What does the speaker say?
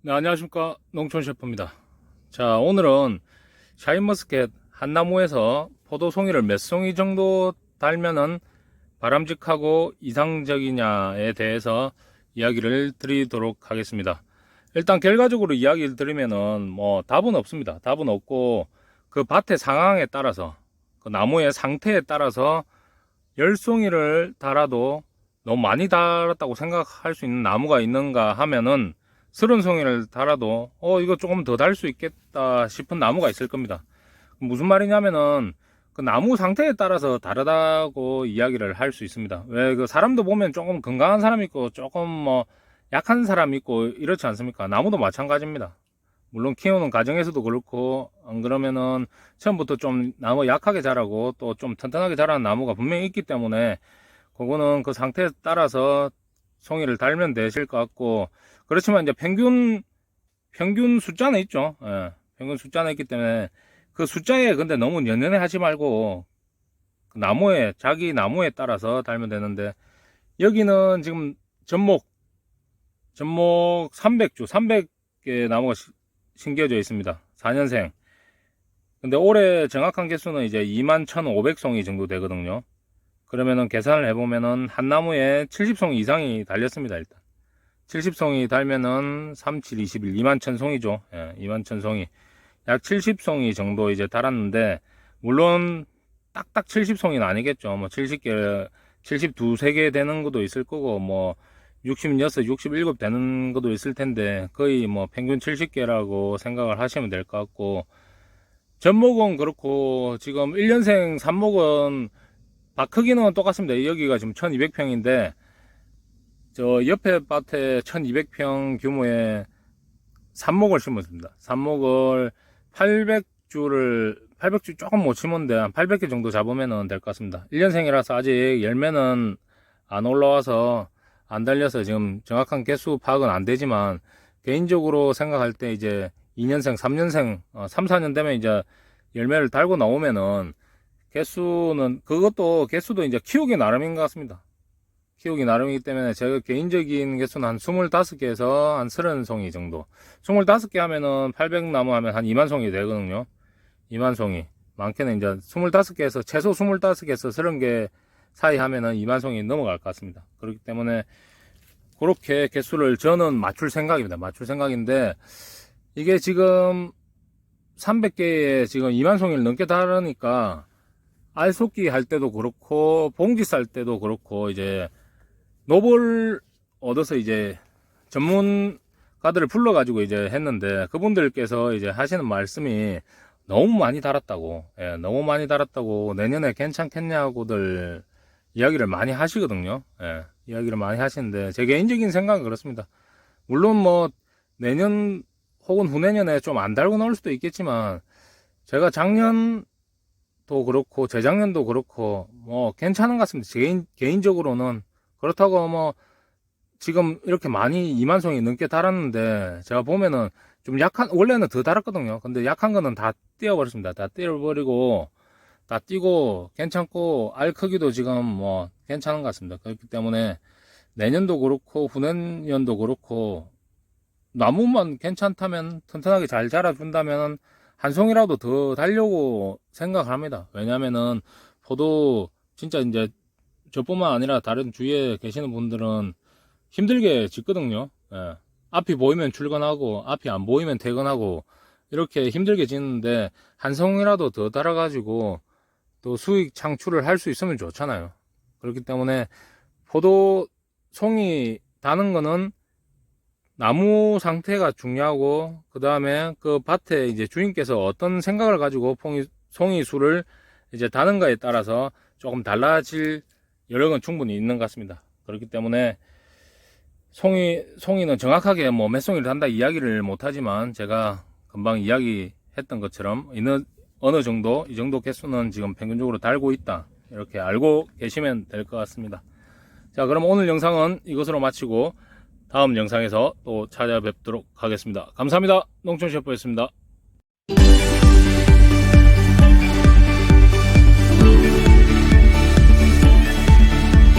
네, 안녕하십니까. 농촌 셰프입니다. 자, 오늘은 샤인머스켓 한 나무에서 포도 송이를 몇 송이 정도 달면은 바람직하고 이상적이냐에 대해서 이야기를 드리도록 하겠습니다. 일단 결과적으로 이야기를 드리면은 뭐 답은 없습니다. 답은 없고 그 밭의 상황에 따라서 그 나무의 상태에 따라서 열 송이를 달아도 너무 많이 달았다고 생각할 수 있는 나무가 있는가 하면은 서른 송이를 달아도 어 이거 조금 더 달 수 있겠다 싶은 나무가 있을 겁니다. 무슨 말이냐면은 그 나무 상태에 따라서 다르다고 이야기를 할 수 있습니다. 왜 그 사람도 보면 조금 건강한 사람 있고 조금 뭐 약한 사람 있고 이렇지 않습니까? 나무도 마찬가지입니다. 물론 키우는 과정에서도 그렇고 안 그러면은 처음부터 좀 나무 약하게 자라고 또 좀 튼튼하게 자라는 나무가 분명히 있기 때문에 그거는 그 상태에 따라서 송이를 달면 되실 것 같고 그렇지만 이제 평균 평균 숫자는 있죠. 예, 평균 숫자는 있기 때문에 그 숫자에 근데 너무 연연해 하지 말고 그 나무에 자기 나무에 따라서 달면 되는데 여기는 지금 전목 전목 300주 300개 나무가 시- 심겨져 있습니다. 4년생. 근데 올해 정확한 개수는 이제 21,500송이 정도 되거든요. 그러면은 계산을 해보면은 한 나무에 70송 이상이 달렸습니다, 일단. 70송이 달면은 37, 21, 2만 천송이죠. 예, 2만 천송이. 약 70송이 정도 이제 달았는데, 물론 딱딱 70송이는 아니겠죠. 뭐 70개, 72, 3개 되는 것도 있을 거고, 뭐 66, 67 되는 것도 있을 텐데, 거의 뭐 평균 70개라고 생각을 하시면 될 것 같고, 전목은 그렇고, 지금 1년생 산목은 밭 크기는 똑같습니다. 여기가 지금 1200평인데, 저 옆에 밭에 1200평 규모의 삽목을 심었습니다. 삽목을 800주를 800주 조금 못 심었는데 한 800개 정도 잡으면 될 것 같습니다. 1년생이라서 아직 열매는 안 올라와서 안 달려서 지금 정확한 개수 파악은 안 되지만 개인적으로 생각할 때 이제 2년생, 3년생, 3, 4년 되면 이제 열매를 달고 나오면은 개수는 그것도 개수도 이제 키우기 나름인 것 같습니다. 키우기 나름이기 때문에 제가 개인적인 개수는 한 25개에서 한 30송이 정도. 25개 하면은 800나무 하면 한 2만 송이 되거든요. 2만 송이. 많게는 이제 25개에서, 최소 25개에서 30개 사이 하면은 2만 송이 넘어갈 것 같습니다. 그렇기 때문에 그렇게 개수를 저는 맞출 생각입니다. 맞출 생각인데 이게 지금 300개에 지금 2만 송이를 넘게 다르니까 알속기 할 때도 그렇고 봉지 쌀 때도 그렇고 이제 노벌 얻어서 이제 전문가들을 불러가지고 이제 했는데 그분들께서 이제 하시는 말씀이 너무 많이 달았다고 예, 너무 많이 달았다고 내년에 괜찮겠냐고들 이야기를 많이 하시거든요 예, 이야기를 많이 하시는데 제 개인적인 생각은 그렇습니다 물론 뭐 내년 혹은 후내년에 좀 안 달고 나올 수도 있겠지만 제가 작년 도 그렇고 재작년도 그렇고 뭐 괜찮은 것 같습니다. 개인 개인적으로는 그렇다고 뭐 지금 이렇게 많이 2만 송이 넘게 달았는데 제가 보면은 좀 약한 원래는 더 달았거든요. 근데 약한 거는 다 띄어버렸습니다. 다 띄어버리고 다 띄고 괜찮고 알 크기도 지금 뭐 괜찮은 것 같습니다. 그렇기 때문에 내년도 그렇고 후내년도 그렇고 나무만 괜찮다면 튼튼하게 잘 자라준다면 한 송이라도 더 달려고 생각을 합니다. 왜냐면은 포도 진짜 이제 저뿐만 아니라 다른 주위에 계시는 분들은 힘들게 짓거든요. 예. 앞이 보이면 출근하고 앞이 안 보이면 퇴근하고 이렇게 힘들게 짓는데 한 송이라도 더 달아가지고 또 수익 창출을 할 수 있으면 좋잖아요. 그렇기 때문에 포도 송이 다는 거는 나무 상태가 중요하고 그 다음에 그 밭에 이제 주인께서 어떤 생각을 가지고 퐁이, 송이 수를 이제 다는가에 따라서 조금 달라질 여력은 충분히 있는 것 같습니다. 그렇기 때문에 송이 송이는 정확하게 뭐 몇 송이를 단다 이야기를 못하지만 제가 금방 이야기했던 것처럼 어느 어느 정도 이 정도 개수는 지금 평균적으로 달고 있다 이렇게 알고 계시면 될 것 같습니다. 자 그럼 오늘 영상은 이것으로 마치고 다음 영상에서 또 찾아뵙도록 하겠습니다. 감사합니다. 농촌 셰프였습니다.